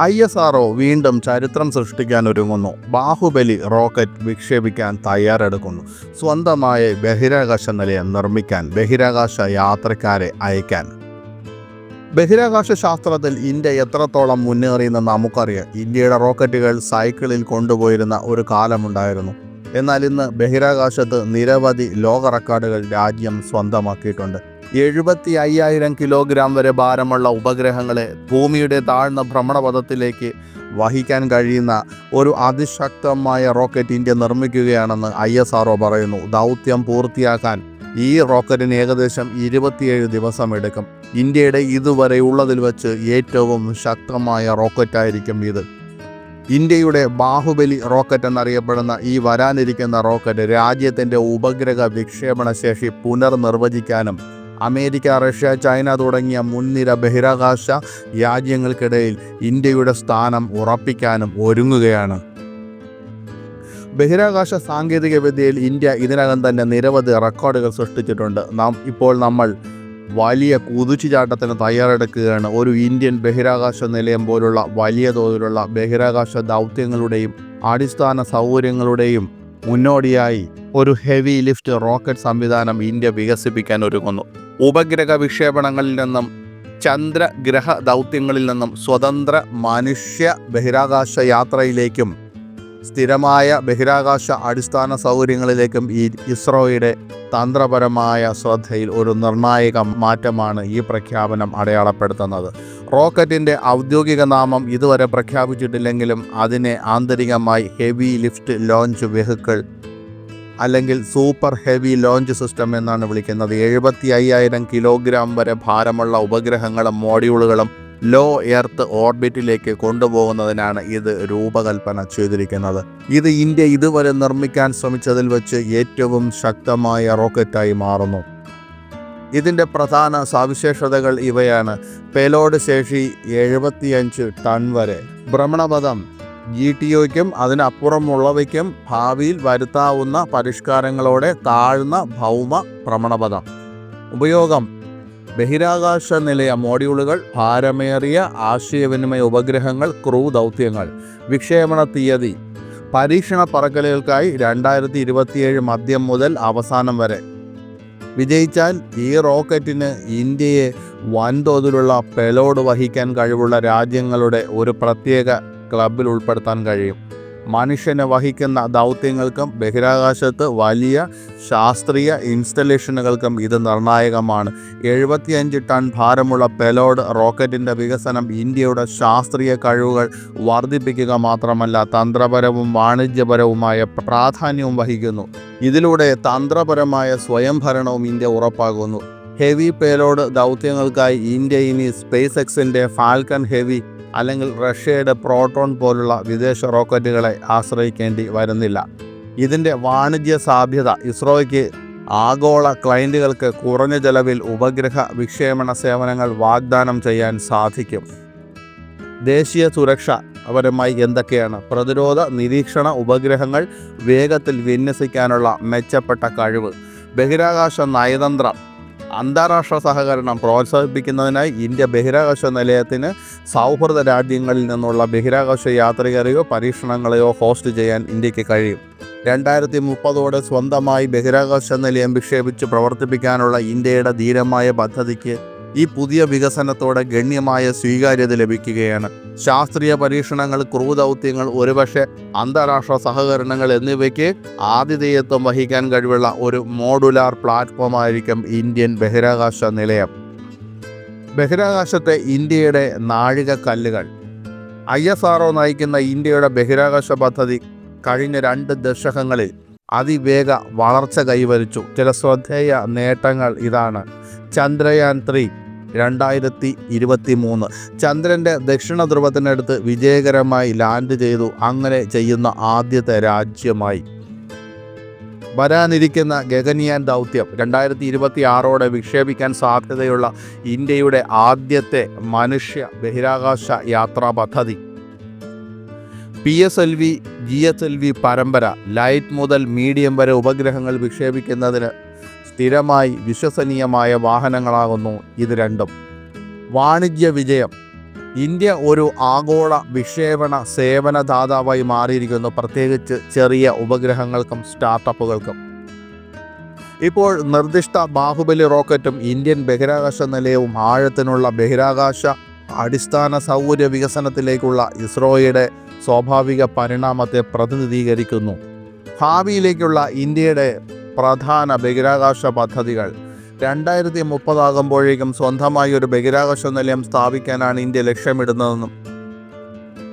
I S RO വീണ്ടും ചരിത്രം സൃഷ്ടിക്കാൻ ഒരുങ്ങുന്നു. ബാഹുബലി റോക്കറ്റ് വിക്ഷേപിക്കാൻ തയ്യാറെടുക്കുന്നു. സ്വന്തമായ ബഹിരാകാശ നിലയം നിർമ്മിക്കാൻ ബഹിരാകാശ യാത്രക്കാരെ അയക്കാൻ. ബഹിരാകാശ ശാസ്ത്രത്തിൽ ഇന്ത്യ എത്രത്തോളം മുന്നേറിയെന്ന് നമുക്കറിയാം. ഇന്ത്യയുടെ റോക്കറ്റുകൾ സൈക്കിളിൽ കൊണ്ടുപോയിരുന്ന ഒരു കാലമുണ്ടായിരുന്നു. എന്നാൽ ഇന്ന് ബഹിരാകാശത്ത് നിരവധി ലോക റെക്കോർഡുകൾ രാജ്യം സ്വന്തമാക്കിയിട്ടുണ്ട്. എഴുപത്തി അയ്യായിരം കിലോഗ്രാം വരെ ഭാരമുള്ള ഉപഗ്രഹങ്ങളെ ഭൂമിയുടെ താഴ്ന്ന ഭ്രമണപഥത്തിലേക്ക് വഹിക്കാൻ കഴിയുന്ന ഒരു അതിശക്തമായ റോക്കറ്റ് ഇന്ത്യ നിർമ്മിക്കുകയാണെന്ന് ഐ എസ് ആർഒ പറയുന്നു. ദൗത്യം പൂർത്തിയാക്കാൻ ഈ റോക്കറ്റിന് ഏകദേശം ഇരുപത്തിയേഴ് ദിവസം എടുക്കും. ഇന്ത്യയുടെ ഇതുവരെ ഉള്ളതിൽ വെച്ച് ഏറ്റവും ശക്തമായ റോക്കറ്റായിരിക്കും ഇത്. ഇന്ത്യയുടെ ബാഹുബലി റോക്കറ്റ് എന്നറിയപ്പെടുന്ന ഈ വരാനിരിക്കുന്ന റോക്കറ്റ് രാജ്യത്തിന്റെ ഉപഗ്രഹ വിക്ഷേപണ ശേഷി പുനർനിർവചിക്കാനും അമേരിക്ക റഷ്യ ചൈന തുടങ്ങിയ മുൻനിര ബഹിരാകാശ രാജ്യങ്ങൾക്കിടയിൽ ഇന്ത്യയുടെ സ്ഥാനം ഉറപ്പിക്കാനും ഒരുങ്ങുകയാണ്. ബഹിരാകാശ സാങ്കേതിക വിദ്യയിൽ ഇന്ത്യ ഇതിനകം തന്നെ നിരവധി റെക്കോർഡുകൾ സൃഷ്ടിച്ചിട്ടുണ്ട്. നാം ഇപ്പോൾ നമ്മൾ വലിയ കുതിച്ചുചാട്ടത്തിന് തയ്യാറെടുക്കുകയാണ്. ഒരു ഇന്ത്യൻ ബഹിരാകാശ നിലയം പോലുള്ള വലിയ തോതിലുള്ള ബഹിരാകാശ ദൗത്യങ്ങളുടെയും അടിസ്ഥാന സൗകര്യങ്ങളുടെയും മുന്നോടിയായി ഒരു ഹെവി ലിഫ്റ്റ് റോക്കറ്റ് സംവിധാനം ഇന്ത്യ വികസിപ്പിക്കാൻ ഒരുങ്ങുന്നു. ഉപഗ്രഹ വിക്ഷേപണങ്ങളിൽ നിന്നും ചന്ദ്രഗ്രഹ ദൗത്യങ്ങളിൽ നിന്നും സ്വതന്ത്ര മനുഷ്യ ബഹിരാകാശ യാത്രയിലേക്കും സ്ഥിരമായ ബഹിരാകാശ അടിസ്ഥാന സൗകര്യങ്ങളിലേക്കും ഈ ഇസ്രോയുടെ തന്ത്രപരമായ ശ്രദ്ധയിൽ ഒരു നിർണായക മാറ്റമാണ് ഈ പ്രഖ്യാപനം അടയാളപ്പെടുത്തുന്നത്. റോക്കറ്റിന്റെ ഔദ്യോഗിക നാമം ഇതുവരെ പ്രഖ്യാപിച്ചിട്ടില്ലെങ്കിലും അതിനെ ആന്തരികമായി ഹെവി ലിഫ്റ്റ് ലോഞ്ച് വെഹിക്കിൾ അല്ലെങ്കിൽ സൂപ്പർ ഹെവി ലോഞ്ച് സിസ്റ്റം എന്നാണ് വിളിക്കുന്നത്. എഴുപത്തി അയ്യായിരം കിലോഗ്രാം വരെ ഭാരമുള്ള ഉപഗ്രഹങ്ങളും മോഡ്യൂളുകളും ലോ എർത്ത് ഓർബിറ്റിലേക്ക് കൊണ്ടുപോകുന്നതിനാണ് ഇത് രൂപകൽപ്പന ചെയ്തിരിക്കുന്നത്. ഇത് ഇന്ത്യ ഇതുവരെ നിർമ്മിക്കാൻ ശ്രമിച്ചതിൽ വെച്ച് ഏറ്റവും ശക്തമായ റോക്കറ്റായി മാറുന്നു. ഇതിന്റെ പ്രധാന സവിശേഷതകൾ ഇവയാണ്. പേലോഡ് ശേഷി എഴുപത്തിയഞ്ച് ടൺ വരെ. ഭ്രമണപഥം ജി ടി ഒയ്ക്കും അതിനപ്പുറമുള്ളവയ്ക്കും ഭാവിയിൽ വരുത്താവുന്ന പരിഷ്കാരങ്ങളോടെ താഴ്ന്ന ഭൗമ ഭ്രമണപഥം. ഉപയോഗം. ബഹിരാകാശ നിലയ മോഡ്യൂളുകൾ ഭാരമേറിയ ആശയവിനിമയ ഉപഗ്രഹങ്ങൾ ക്രൂ ദൗത്യങ്ങൾ. വിക്ഷേപണ തീയതി. പരീക്ഷണ പറക്കലുകൾക്കായി രണ്ടായിരത്തി ഇരുപത്തിയേഴ് മധ്യം മുതൽ അവസാനം വരെ. വിജയിച്ചാൽ ഈ റോക്കറ്റിന് ഇന്ത്യയെ വൻതോതിലുള്ള പെലോഡ് വഹിക്കാൻ കഴിവുള്ള രാജ്യങ്ങളുടെ ഒരു പ്രത്യേക ക്ലബിൽ ഉൾപ്പെടുത്താൻ കഴിയും. മനുഷ്യനെ വഹിക്കുന്ന ദൗത്യങ്ങൾക്കും ബഹിരാകാശത്ത് വലിയ ശാസ്ത്രീയ ഇൻസ്റ്റലേഷനുകൾക്കും ഇത് നിർണായകമാണ്. എഴുപത്തിയഞ്ച് ടൺ ഭാരമുള്ള പെലോഡ് റോക്കറ്റിന്റെ വികസനം ഇന്ത്യയുടെ ശാസ്ത്രീയ കഴിവുകൾ വർദ്ധിപ്പിക്കുക മാത്രമല്ല തന്ത്രപരവും വാണിജ്യപരവുമായ പ്രാധാന്യവും വഹിക്കുന്നു. ഇതിലൂടെ തന്ത്രപരമായ സ്വയംഭരണവും ഇന്ത്യ ഉറപ്പാകുന്നു ഹെവി പേലോഡ് ദൗത്യങ്ങൾക്കായി ഇന്ത്യ ഇനി സ്പേസ് എക്സിന്റെ ഫാൽക്കൺ ഹെവി അല്ലെങ്കിൽ റഷ്യയുടെ പ്രോട്ടോൺ പോലുള്ള വിദേശ റോക്കറ്റുകളെ ആശ്രയിക്കേണ്ടി വരുന്നില്ല. ഇതിന്റെ വാണിജ്യ സാധ്യത ഇസ്രോയ്ക്ക് ആഗോള ക്ലയന്റുകൾക്ക് കുറഞ്ഞ ചെലവിൽ ഉപഗ്രഹ വിക്ഷേപണ സേവനങ്ങൾ വാഗ്ദാനം ചെയ്യാൻ സാധിക്കും. ദേശീയ സുരക്ഷ പരമായി എന്തൊക്കെയാണ്? പ്രതിരോധ നിരീക്ഷണ ഉപഗ്രഹങ്ങൾ വേഗത്തിൽ വിന്യസിക്കാനുള്ള മെച്ചപ്പെട്ട കഴിവ്. ബഹിരാകാശ നയതന്ത്രം അന്താരാഷ്ട്ര സഹകരണം പ്രോത്സാഹിപ്പിക്കുന്നതിനായി ഇന്ത്യ ബഹിരാകാശ നിലയത്തിന് സൗഹൃദ രാജ്യങ്ങളിൽ നിന്നുള്ള ബഹിരാകാശ യാത്രികരെയോ പരീക്ഷണങ്ങളെയോ ഹോസ്റ്റ് ചെയ്യാൻ ഇന്ത്യയ്ക്ക് കഴിയും. രണ്ടായിരത്തി മുപ്പതോടെ സ്വന്തമായി ബഹിരാകാശ നിലയം വിക്ഷേപിച്ച് പ്രവർത്തിപ്പിക്കാനുള്ള ഇന്ത്യയുടെ ധീരമായ പദ്ധതിക്ക് ഈ പുതിയ വികസനത്തോടെ ഗണ്യമായ സ്വീകാര്യത ലഭിക്കുകയാണ്. ശാസ്ത്രീയ പരീക്ഷണങ്ങൾ ക്രൂ ദൗത്യങ്ങൾ ഒരുപക്ഷെ അന്താരാഷ്ട്ര സഹകരണങ്ങൾ എന്നിവയ്ക്ക് ആതിഥേയത്വം വഹിക്കാൻ കഴിവുള്ള ഒരു മോഡുലാർ പ്ലാറ്റ്ഫോം ആയിരിക്കും ഇന്ത്യൻ ബഹിരാകാശ നിലയം. ബഹിരാകാശത്തെ ഇന്ത്യയുടെ നാഴികക്കല്ലുകൾ. ഐ എസ് ആർ നയിക്കുന്ന ഇന്ത്യയുടെ ബഹിരാകാശ പദ്ധതി കഴിഞ്ഞ രണ്ട് ദശകങ്ങളിൽ അതിവേഗ വളർച്ച കൈവരിച്ചു. ചില ശ്രദ്ധേയ നേട്ടങ്ങൾ ഇതാണ്. ചന്ദ്രയാൻ ത്രീ രണ്ടായിരത്തി ഇരുപത്തി മൂന്ന് ചന്ദ്രന്റെ ദക്ഷിണ ധ്രുവത്തിനടുത്ത് വിജയകരമായി ലാൻഡ് ചെയ്തു. അങ്ങനെ ചെയ്യുന്ന ആദ്യത്തെ രാജ്യമായി. വരാനിരിക്കുന്ന ഗഗനിയാൻ ദൗത്യം രണ്ടായിരത്തി ഇരുപത്തി ആറോടെ വിക്ഷേപിക്കാൻ സാധ്യതയുള്ള ഇന്ത്യയുടെ ആദ്യത്തെ മനുഷ്യ ബഹിരാകാശ യാത്രാ പദ്ധതി. P S L V G S L V പരമ്പര. ലൈറ്റ് മുതൽ മീഡിയം വരെ ഉപഗ്രഹങ്ങൾ വിക്ഷേപിക്കുന്നതിന് സ്ഥിരമായി വിശ്വസനീയമായ വാഹനങ്ങളാകുന്നു ഇത് രണ്ടും. വാണിജ്യ വിജയം. ഇന്ത്യ ഒരു ആഗോള വിക്ഷേപണ സേവന ദാതാവായി മാറിയിരിക്കുന്നു പ്രത്യേകിച്ച് ചെറിയ ഉപഗ്രഹങ്ങൾക്കും സ്റ്റാർട്ടപ്പുകൾക്കും. ഇപ്പോൾ നിർദ്ദിഷ്ട ബാഹുബലി റോക്കറ്റും ഇന്ത്യൻ ബഹിരാകാശ നിലയവും ആഴത്തിനുള്ള ബഹിരാകാശ അടിസ്ഥാന സൗകര്യ വികസനത്തിലേക്കുള്ള ഇസ്രോയുടെ സ്വാഭാവിക പരിണാമത്തെ പ്രതിനിധീകരിക്കുന്നു. ഭാവിയിലേക്കുള്ള ഇന്ത്യയുടെ പ്രധാന ബഹിരാകാശ പദ്ധതികൾ. രണ്ടായിരത്തി മുപ്പതാകുമ്പോഴേക്കും സ്വന്തമായി ഒരു ബഹിരാകാശ നിലയം സ്ഥാപിക്കാനാണ് ഇന്ത്യ ലക്ഷ്യമിടുന്നതെന്നും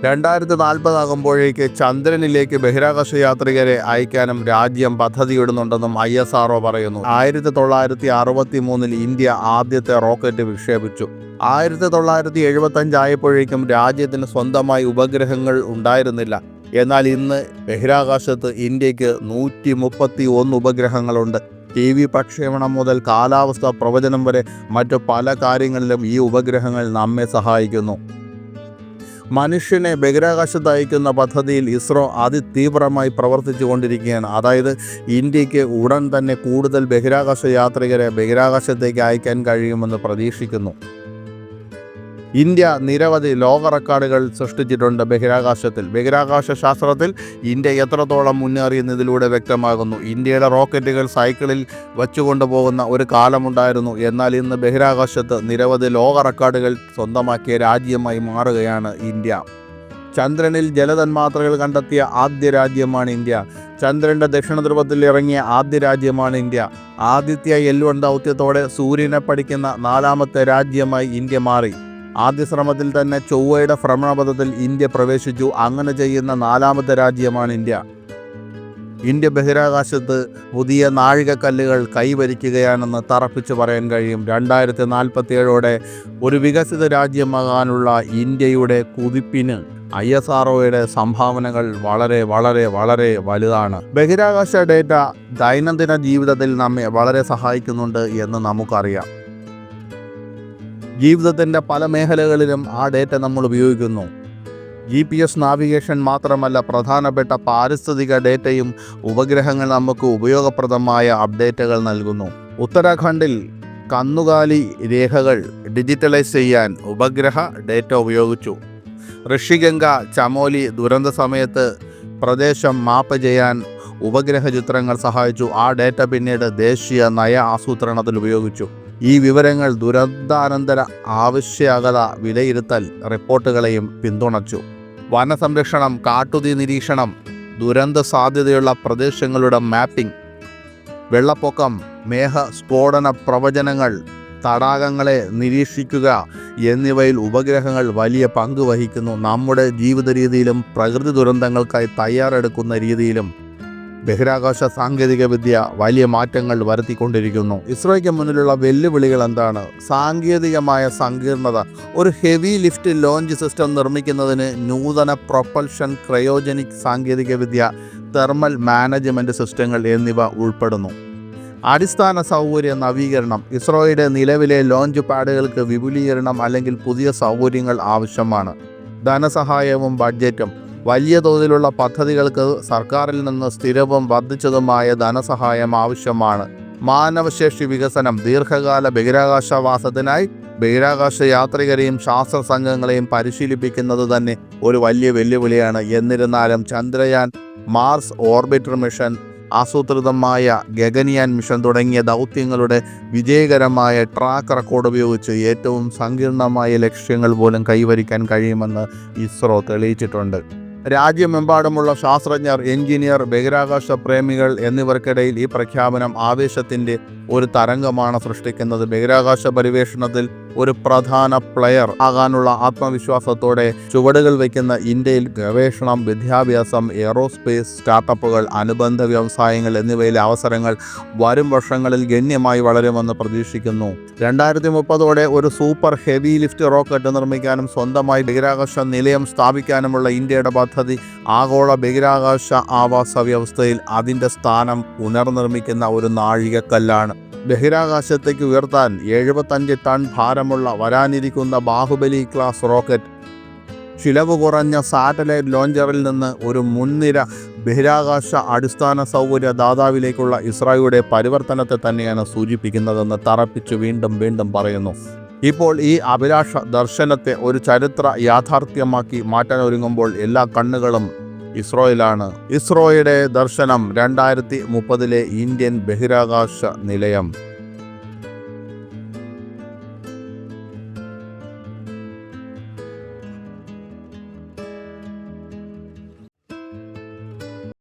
രണ്ടായിരത്തി നാൽപ്പതാകുമ്പോഴേക്ക് ചന്ദ്രനിലേക്ക് ബഹിരാകാശ യാത്രികരെ അയക്കാനും രാജ്യം പദ്ധതിയിടുന്നുണ്ടെന്നും ഐ എസ് ആർഒ പറയുന്നു. ആയിരത്തി തൊള്ളായിരത്തി അറുപത്തി മൂന്നിൽ ഇന്ത്യ ആദ്യത്തെ റോക്കറ്റ് വിക്ഷേപിച്ചു. ആയിരത്തി തൊള്ളായിരത്തി എഴുപത്തഞ്ച് ആയപ്പോഴേക്കും രാജ്യത്തിന് സ്വന്തമായി ഉപഗ്രഹങ്ങൾ ഉണ്ടായിരുന്നില്ല. എന്നാൽ ഇന്ന് ബഹിരാകാശത്ത് ഇന്ത്യയ്ക്ക് നൂറ്റി മുപ്പത്തി ഒന്ന് ഉപഗ്രഹങ്ങളുണ്ട്. ടി വി പ്രക്ഷേപണം മുതൽ കാലാവസ്ഥ പ്രവചനം വരെ മറ്റു പല കാര്യങ്ങളിലും ഈ ഉപഗ്രഹങ്ങൾ നമ്മെ സഹായിക്കുന്നു. മനുഷ്യനെ ബഹിരാകാശത്ത് അയക്കുന്ന പദ്ധതിയിൽ ഇസ്രോ അതിതീവ്രമായി പ്രവർത്തിച്ചു കൊണ്ടിരിക്കുകയാണ് അതായത് ഇന്ത്യയ്ക്ക് ഉടൻ തന്നെ കൂടുതൽ ബഹിരാകാശ യാത്രികരെ ബഹിരാകാശത്തേക്ക് അയക്കാൻ കഴിയുമെന്ന് പ്രതീക്ഷിക്കുന്നു. ഇന്ത്യ നിരവധി ലോക റെക്കോർഡുകൾ സൃഷ്ടിച്ചിട്ടുണ്ട് ബഹിരാകാശത്തിൽ. ബഹിരാകാശ ശാസ്ത്രത്തിൽ ഇന്ത്യ എത്രത്തോളം മുന്നേറിയെന്നതിലൂടെ വ്യക്തമാകുന്നു. ഇന്ത്യയുടെ റോക്കറ്റുകൾ സൈക്കിളിൽ വച്ചുകൊണ്ടുപോകുന്ന ഒരു കാലമുണ്ടായിരുന്നു. എന്നാൽ ഇന്ന് ബഹിരാകാശത്ത് നിരവധി ലോക റെക്കോർഡുകൾ സ്വന്തമാക്കിയ രാജ്യമായി മാറുകയാണ് ഇന്ത്യ. ചന്ദ്രനിൽ ജലതന്മാത്രകൾ കണ്ടെത്തിയ ആദ്യ രാജ്യമാണ് ഇന്ത്യ. ചന്ദ്രന്റെ ദക്ഷിണ ധ്രുവത്തിൽ ഇറങ്ങിയ ആദ്യ രാജ്യമാണ് ഇന്ത്യ. ആദിത്യ എൽ ദൗത്യത്തോടെ സൂര്യനെ പഠിക്കുന്ന നാലാമത്തെ രാജ്യമായി ഇന്ത്യ മാറി. ആദ്യ ശ്രമത്തിൽ തന്നെ ചൊവ്വയുടെ ഭ്രമണപഥത്തിൽ ഇന്ത്യ പ്രവേശിച്ചു. അങ്ങനെ ചെയ്യുന്ന നാലാമത്തെ രാജ്യമാണ് ഇന്ത്യ. ഇന്ത്യ ബഹിരാകാശത്ത് പുതിയ നാഴികക്കല്ലുകൾ കൈവരിക്കുകയാണെന്ന് തറപ്പിച്ച് പറയാൻ കഴിയും. രണ്ടായിരത്തി നാൽപ്പത്തിയേഴോടെ ഒരു വികസിത രാജ്യമാകാനുള്ള ഇന്ത്യയുടെ കുതിപ്പിന് ഐ എസ് ആർഒയുടെ സംഭാവനകൾ വളരെ വളരെ വളരെ വലുതാണ്. ബഹിരാകാശ ഡേറ്റ ദൈനംദിന ജീവിതത്തിൽ നമ്മെ വളരെ സഹായിക്കുന്നുണ്ട് എന്ന് നമുക്കറിയാം. ജീവിതത്തിന്റെ പല മേഖലകളിലും ആ ഡേറ്റ നമ്മൾ ഉപയോഗിക്കുന്നു. ജി പി എസ് നാവിഗേഷൻ മാത്രമല്ല പ്രധാനപ്പെട്ട പാരിസ്ഥിതിക ഡേറ്റയും ഉപഗ്രഹങ്ങൾ നമുക്ക് ഉപയോഗപ്രദമായ അപ്ഡേറ്റുകൾ നൽകുന്നു. ഉത്തരാഖണ്ഡിൽ കന്നുകാലി രേഖകൾ ഡിജിറ്റലൈസ് ചെയ്യാൻ ഉപഗ്രഹ ഡേറ്റ ഉപയോഗിച്ചു. ഋഷിഗംഗ ചമോലി ദുരന്ത സമയത്ത് പ്രദേശം മാപ്പ് ചെയ്യാൻ ഉപഗ്രഹ ചിത്രങ്ങൾ സഹായിച്ചു. ആ ഡേറ്റ പിന്നീട് ദേശീയ നയ ആസൂത്രണത്തിൽ ഉപയോഗിച്ചു. ഈ വിവരങ്ങൾ ദുരന്താനന്തര ആവശ്യകത വിലയിരുത്തൽ റിപ്പോർട്ടുകളെയും പിന്തുണച്ചു. വനസംരക്ഷണം കാട്ടുതീ നിരീക്ഷണം ദുരന്ത സാധ്യതയുള്ള പ്രദേശങ്ങളുടെ മാപ്പിംഗ് വെള്ളപ്പൊക്കം മേഘ സ്ഫോടന പ്രവചനങ്ങൾ തടാകങ്ങളെ നിരീക്ഷിക്കുക എന്നിവയിൽ ഉപഗ്രഹങ്ങൾ വലിയ പങ്ക് വഹിക്കുന്നു. നമ്മുടെ ജീവിത രീതിയിലും പ്രകൃതി ദുരന്തങ്ങൾക്കായി തയ്യാറെടുക്കുന്ന രീതിയിലും ബഹിരാകാശ സാങ്കേതിക വിദ്യ വലിയ മാറ്റങ്ങൾ വരുത്തിക്കൊണ്ടിരിക്കുന്നു. ഇസ്രോയ്ക്ക് മുന്നിലുള്ള വെല്ലുവിളികൾ എന്താണ്? സാങ്കേതികമായ സങ്കീർണത. ഒരു ഹെവി ലിഫ്റ്റ് ലോഞ്ച് സിസ്റ്റം നിർമ്മിക്കുന്നതിന് നൂതന പ്രൊപ്പൽഷൻ ക്രയോജനിക് സാങ്കേതിക വിദ്യ തെർമൽ മാനേജ്മെന്റ് സിസ്റ്റങ്ങൾ എന്നിവ ഉൾപ്പെടുന്നു. അടിസ്ഥാന സൗകര്യ നവീകരണം. ഇസ്രോയുടെ നിലവിലെ ലോഞ്ച് പാഡുകൾക്ക് വിപുലീകരണം അല്ലെങ്കിൽ പുതിയ സൗകര്യങ്ങൾ ആവശ്യമാണ്. ധനസഹായവും ബഡ്ജറ്റും. വലിയ തോതിലുള്ള പദ്ധതികൾക്ക് സർക്കാരിൽ നിന്ന് സ്ഥിരവും വർദ്ധിച്ചതുമായ ധനസഹായം ആവശ്യമാണ്. മാനവശേഷി വികസനം ദീർഘകാല ബഹിരാകാശവാസത്തിനായി ബഹിരാകാശ യാത്രികരെയും ശാസ്ത്ര സംഘങ്ങളെയും പരിശീലിപ്പിക്കുന്നത് തന്നെ ഒരു വലിയ വെല്ലുവിളിയാണ്. എന്നിരുന്നാലും ചന്ദ്രയാൻ മാർസ് ഓർബിറ്റർ മിഷൻ ആസൂത്രിതമായ ഗഗനിയാൻ മിഷൻ തുടങ്ങിയ ദൗത്യങ്ങളുടെ വിജയകരമായ ട്രാക്ക് റെക്കോർഡ് ഉപയോഗിച്ച് ഏറ്റവും സങ്കീർണമായ ലക്ഷ്യങ്ങൾ പോലും കൈവരിക്കാൻ കഴിയുമെന്ന് ഇസ്രോ തെളിയിച്ചിട്ടുണ്ട്. രാജ്യമെമ്പാടുമുള്ള ശാസ്ത്രജ്ഞർ എഞ്ചിനീയർ ബഹിരാകാശ പ്രേമികൾ എന്നിവർക്കിടയിൽ ഈ പ്രഖ്യാപനം ആവേശത്തിന്റെ ഒരു തരംഗമാണ് സൃഷ്ടിക്കുന്നത്. ബഹിരാകാശ പരിവേഷണത്തിൽ ഒരു പ്രധാന പ്ലെയർ ആകാനുള്ള ആത്മവിശ്വാസത്തോടെ ചുവടുകൾ വയ്ക്കുന്ന ഇന്ത്യയിൽ ഗവേഷണം വിദ്യാഭ്യാസം എയറോസ്പേസ് സ്റ്റാർട്ടപ്പുകൾ അനുബന്ധ വ്യവസായങ്ങൾ എന്നിവയിലെ അവസരങ്ങൾ വരും വർഷങ്ങളിൽ ഗണ്യമായി വളരുമെന്ന് പ്രതീക്ഷിക്കുന്നു. രണ്ടായിരത്തി മുപ്പതോടെ ഒരു സൂപ്പർ ഹെവി ലിഫ്റ്റ് റോക്കറ്റ് നിർമ്മിക്കാനും സ്വന്തമായി ബഹിരാകാശ നിലയം സ്ഥാപിക്കാനുമുള്ള ഇന്ത്യയുടെ പദ്ധതി ആഗോള ബഹിരാകാശ ആവാസ വ്യവസ്ഥയിൽ അതിന്റെ സ്ഥാനം പുനർനിർമ്മിക്കുന്ന ഒരു നാഴികക്കല്ലാണ്. ബഹിരാകാശത്തേക്ക് ഉയർത്താൻ എഴുപത്തഞ്ച് ടൺ ഭാരമുള്ള വരാനിരിക്കുന്ന ബാഹുബലി ക്ലാസ് റോക്കറ്റ് ചിലവ് കുറഞ്ഞ സാറ്റലൈറ്റ് ലോഞ്ചറിൽ നിന്ന് ഒരു മുൻനിര ബഹിരാകാശ അടിസ്ഥാന സൗകര്യ ദാതാവിലേക്കുള്ള ഇസ്രായുടെ പരിവർത്തനത്തെ തന്നെയാണ് സൂചിപ്പിക്കുന്നതെന്ന് തറപ്പിച്ച് വീണ്ടും വീണ്ടും പറയുന്നു. ഇപ്പോൾ ഈ അഭിലാഷ ദർശനത്തെ ഒരു ചരിത്ര യാഥാർത്ഥ്യമാക്കി മാറ്റാൻ ഒരുങ്ങുമ്പോൾ എല്ലാ കണ്ണുകളും ഇസ്രോയിലാണ്. ഇസ്രോയുടെ ദർശനം രണ്ടായിരത്തി മുപ്പതിലെ ഇന്ത്യൻ ബഹിരാകാശ നിലയം.